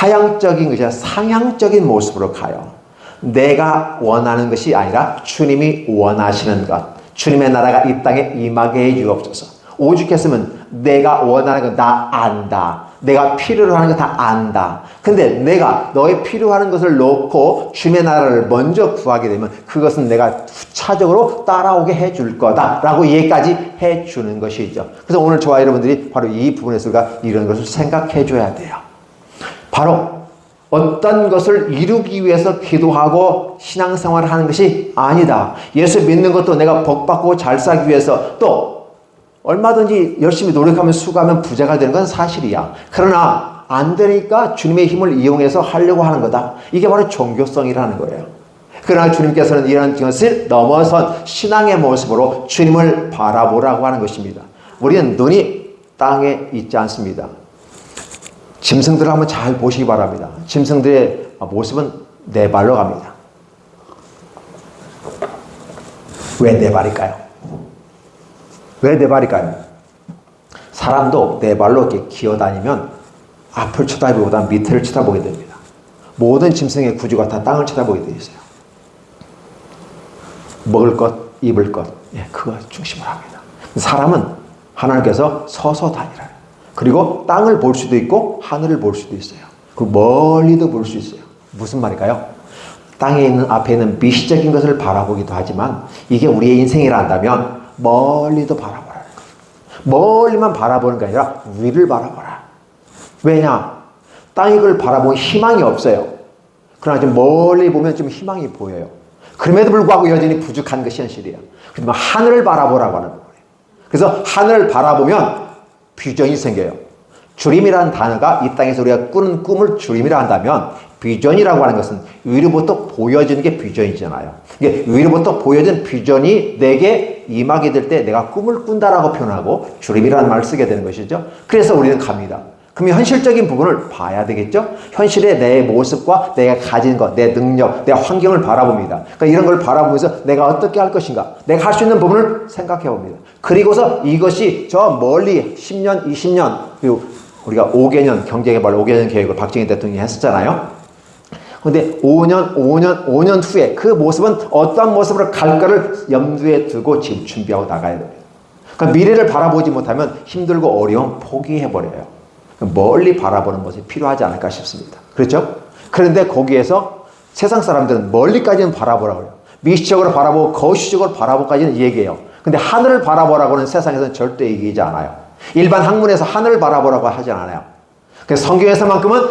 하향적인 것이 아니라 상향적인 모습으로 가요. 내가 원하는 것이 아니라 주님이 원하시는 것. 주님의 나라가 이 땅에 임하게 해 주옵소서. 오죽했으면 내가 원하는 건 다 안다. 내가 필요로 하는 거 다 안다. 근데 내가 너의 필요하는 것을 놓고 주님의 나라를 먼저 구하게 되면 그것은 내가 후차적으로 따라오게 해줄 거다. 라고 이해까지 해 주는 것이죠. 그래서 오늘 저와 여러분들이 바로 이 부분에서 우리가 이런 것을 생각해 줘야 돼요. 바로 어떤 것을 이루기 위해서 기도하고 신앙생활을 하는 것이 아니다. 예수 믿는 것도 내가 복 받고 잘 살기 위해서 또 얼마든지 열심히 노력하면 수고하면 부자가 되는 건 사실이야. 그러나 안 되니까 주님의 힘을 이용해서 하려고 하는 거다. 이게 바로 종교성이라는 거예요. 그러나 주님께서는 이런 것을 넘어선 신앙의 모습으로 주님을 바라보라고 하는 것입니다. 우리는 눈이 땅에 있지 않습니다. 짐승들을 한번 잘 보시기 바랍니다. 짐승들의 모습은 네 발로 갑니다. 왜 네 발일까요? 왜 네 발일까요? 사람도 네 발로 이렇게 기어다니면 앞을 쳐다보기보다 밑을 쳐다보게 됩니다. 모든 짐승의 구조가 다 땅을 쳐다보게 되어 있어요. 먹을 것, 입을 것, 예, 그거 중심으로 합니다. 사람은 하나님께서 서서 다니라. 그리고 땅을 볼 수도 있고 하늘을 볼 수도 있어요. 그 멀리도 볼 수 있어요. 무슨 말일까요? 땅에 있는 앞에 있는 미시적인 것을 바라보기도 하지만 이게 우리의 인생이라 한다면 멀리도 바라보라는 거예요. 멀리만 바라보는 게 아니라 위를 바라보라. 왜냐? 땅이 그걸 바라보면 희망이 없어요. 그러나 좀 멀리 보면 좀 희망이 보여요. 그럼에도 불구하고 여전히 부족한 것이 현실이에요. 그러면 하늘을 바라보라고 하는 거예요. 그래서 하늘을 바라보면 비전이 생겨요. 주림이라는 단어가 이 땅에서 우리가 꾸는 꿈을 주림이라 한다면 비전이라고 하는 것은 위로부터 보여지는 게 비전이잖아요. 이게 위로부터 보여진 비전이 내게 임하게 될 때 내가 꿈을 꾼다라고 표현하고 주림이라는 말을 쓰게 되는 것이죠. 그래서 우리는 갑니다. 그러면 현실적인 부분을 봐야 되겠죠? 현실의 내 모습과 내가 가진 것, 내 능력, 내 환경을 바라봅니다. 그러니까 이런 걸 바라보면서 내가 어떻게 할 것인가, 내가 할 수 있는 부분을 생각해 봅니다. 그리고서 이것이 저 멀리 10년, 20년, 그리고 우리가 5개년 경제 개발 5개년 계획을 박정희 대통령이 했었잖아요. 근데 5년, 5년, 5년 후에 그 모습은 어떤 모습으로 갈까를 염두에 두고 지금 준비하고 나가야 됩니다. 그러니까 미래를 바라보지 못하면 힘들고 어려움 포기해버려요. 멀리 바라보는 것이 필요하지 않을까 싶습니다. 그렇죠? 그런데 거기에서 세상 사람들은 멀리까지는 바라보라고 해요. 미시적으로 바라보고 거시적으로 바라보까지는 얘기해요. 근데 하늘을 바라보라고는 세상에서는 절대 얘기하지 않아요. 일반 학문에서 하늘을 바라보라고 하지 않아요. 그래서 성경에서만큼은